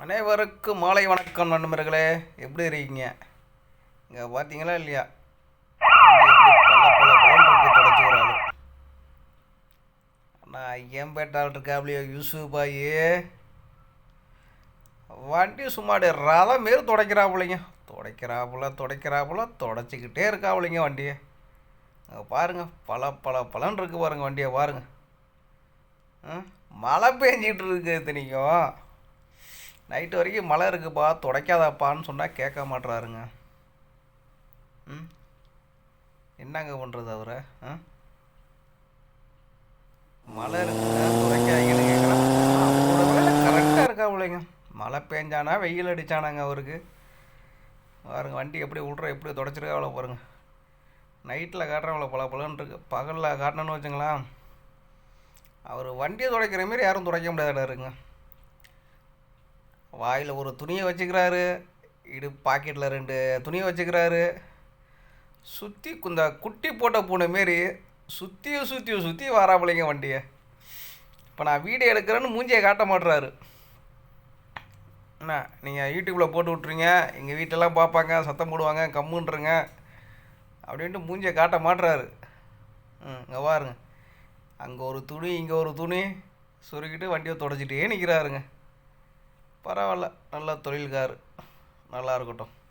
அனைவருக்கும் மாலை வணக்கம் நண்பர்களே. எப்படி இருக்கீங்க? இங்கே பார்த்தீங்களா இல்லையா? வண்டி எப்படி ஒரு ஆள். நான் ஐயம்பேட்டால் இருக்காப்லையோ யூசுப் வண்டி சும்மாடி ரதம் மாரி துடைக்கிறாப்புலைங்க. துடைக்கிறாப்புல துடைக்கிறாப்புல துடைச்சிக்கிட்டே இருக்காப்புலைங்க வண்டியை. பாருங்கள் பாருங்க பல பல பலன் இருக்குது பாருங்க வண்டியை பாருங்கள் மழை பெஞ்சிகிட்டு இருக்குது இத்தனைக்கும். நைட்டு வரைக்கும் மழை இருக்குப்பா துடைக்காதாப்பான்னு சொன்னால் கேட்க மாட்றாருங்க. ம்? என்னங்க பண்ணுறது அவரை? ஆ? மழை இருக்குங்க துடைக்காதீங்கன்னு கரெக்டாக இருக்கா பிள்ளைங்க. மழை பெஞ்சானா வெயில் அடித்தானாங்க அவருக்கு. பாருங்க வண்டி எப்படி விட்ற எப்படி தொடச்சிருக்கா அவ்வளோ பாருங்க. நைட்டில் காட்டுறேன் அவ்வளோ பல பலன்னு இருக்கு. பகலில் காட்டணும்னு வச்சுங்களேன். அவர் வண்டியை துடைக்கிற மாரி யாரும் துடைக்க முடியாதுங்க வாயில் ஒரு துணியை வச்சுக்கிறாரு. இடு பாக்கெட்டில் ரெண்டு துணியை வச்சுக்கிறாரு. சுற்றி இந்த குட்டி போட்ட பூனை மாரி சுற்றியும் சுற்றியும் சுற்றி வராமலைங்க வண்டியை. இப்போ நான் வீடியோ எடுக்கிறேன்னு மூஞ்சியை காட்ட மாட்டுறாரு என்ன நீங்கள் யூடியூப்பில் போட்டு விட்ருங்க எங்கள் வீட்டெல்லாம் பார்ப்பாங்க சத்தம் போடுவாங்க கம்முன்றங்க. அப்படின்ட்டு மூஞ்சியை காட்ட மாட்டுறாரு ம் இங்கே பாருங்க. அங்கே ஒரு துணி இங்கே ஒரு துணி. சுருக்கிட்டு வண்டியை தொடச்சிட்டே நிற்கிறாருங்க பரவாயில்ல. நல்ல தொழில்கார். நல்லா இருக்கட்டும்.